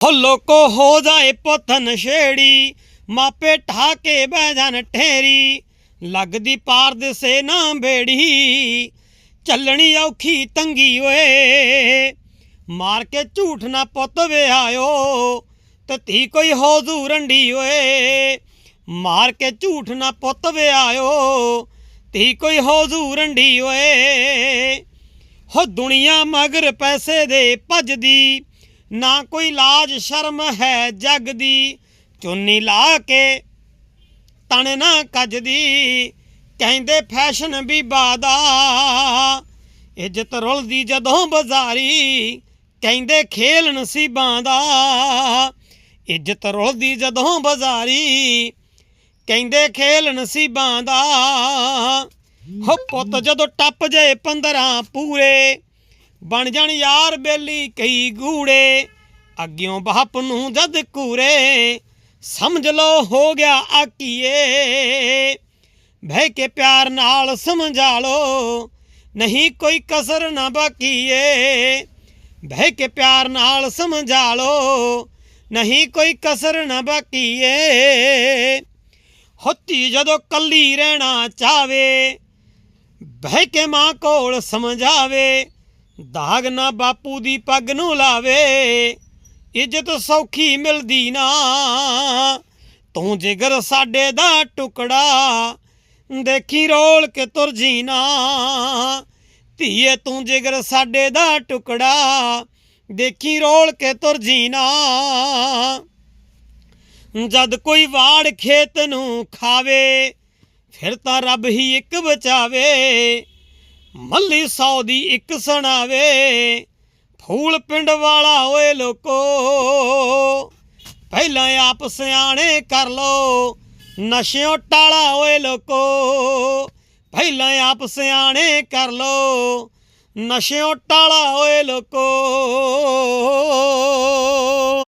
ਹੋ ਲੋਕੋ ਹੋ ਜਾਏ ਪੁੱਤ ਨਸ਼ੇੜੀ ਮਾਪੇ ਠਾ ਕੇ ਬਹਿ ਜਾਣ ਠੇਰੀ, ਲੱਗਦੀ ਪਾਰ ਦਿਸੇ ਨਾ ਬੇੜੀ, ਚੱਲਣੀ ਔਖੀ ਤੰਗੀ ਓਏ। ਮਾਰ ਕੇ ਝੂਠ ਨਾ ਪੁੱਤ ਵਿਆਇਓ ਤੇ ਧੀ ਕੋਈ ਹੋ ਜੂ ਰੰਡੀ ਓਏ। ਮਾਰ ਕੇ ਝੂਠ ਨਾ ਪੁੱਤ ਵਿਆਇਓ ਧੀ ਕੋਈ ਹੋ ਜੂ ਰੰਡੀ ਓਏ। ਹੋ ਦੁਨੀਆ ਮਗਰ ਪੈਸੇ ਦੇ ਭੱਜਦੀ ਨਾ ਕੋਈ ਲਾਜ ਸ਼ਰਮ ਹੈ ਜਗ ਦੀ। ਚੁੰਨੀ ਲਾ ਕੇ ਤਣ ਨਾ ਕੱਜਦੀ। ਕਹਿੰਦੇ ਫੈਸ਼ਨ ਵੀ ਬਾਦਾ। ਇੱਜ਼ਤ ਰੁਲਦੀ ਜਦੋਂ ਬਾਜ਼ਾਰੀ। ਕਹਿੰਦੇ ਖੇਲ ਨਸੀਬਾਂ ਦਾ। ਇੱਜ਼ਤ ਰੁਲਦੀ ਜਦੋਂ ਬਾਜ਼ਾਰੀ। ਕਹਿੰਦੇ ਖੇਲ ਨਸੀਬਾਂ ਦਾ। ਹੋ ਪੁੱਤ ਜਦੋਂ ਟੱਪ ਜੇ 15 ਪੂਰੇ। ਬਣ ਜਾਣ ਯਾਰ ਬੇਲੀ ਕਈ ਗੂੜੇ, ਅੱਗਿਓਂ ਬਾਪ ਨੂੰ ਜਦ ਕੂਰੇ ਸਮਝ ਲਓ ਹੋ ਗਿਆ ਆਕੀਏ। ਬਹਿ ਕੇ ਪਿਆਰ ਨਾਲ ਸਮਝਾ ਲੋ ਨਹੀਂ ਕੋਈ ਕਸਰ ਨਾ ਬਾਕੀਏ। ਬਹਿ ਕੇ ਪਿਆਰ ਨਾਲ ਸਮਝਾ ਲੋ ਨਹੀਂ ਕੋਈ ਕਸਰ ਨਾ ਬਾਕੀਏ। ਹੁੱਤੀ ਜਦੋਂ ਕੱਲੀ ਰਹਿਣਾ ਚਾਵੇ, ਬਹਿ ਕੇ ਮਾਂ ਕੋਲ ਸਮਝਾਵੇ ਦਾਗ ਨਾ ਬਾਪੂ ਦੀ ਪੱਗ ਨੂੰ ਲਾਵੇ, ਇੱਜ਼ਤ ਸੌਖੀ ਮਿਲਦੀ ਨਾ। ਤੂੰ ਜਿਗਰ ਸਾਡੇ ਦਾ ਟੁਕੜਾ, ਦੇਖੀ ਰੋਲ ਕੇ ਤੁਰ ਜੀਨਾ ਧੀਏ, ਤੂੰ ਜਿਗਰ ਸਾਡੇ ਦਾ ਟੁਕੜਾ, ਦੇਖੀ ਰੋਲ ਕੇ ਤੁਰ ਜੀਨਾ ਜਦ ਕੋਈ ਵਾੜ ਖੇਤ ਨੂੰ ਖਾਵੇ, ਫਿਰ ਤਾਂ ਰੱਬ ਹੀ ਇੱਕ ਬਚਾਵੇ। ਮੱਲੀ ਸੌ ਦੀ ਇੱਕ ਸੁਣਾਵੇ, ਫੂਲ ਪਿੰਡ ਵਾਲਾ ਓਏ ਲੋਕੋ, ਪਹਿਲਾਂ ਆਪ ਸਿਆਣੇ ਕਰ ਲੋ, ਨਸ਼ਿਓਂ ਟਾਲਾ ਓਏ ਲੋਕੋ, ਪਹਿਲਾਂ ਆਪ ਸਿਆਣੇ ਕਰ ਲੋ, ਨਸ਼ਿਓਂ ਟਾਲਾ ਓਏ ਲੋਕੋ।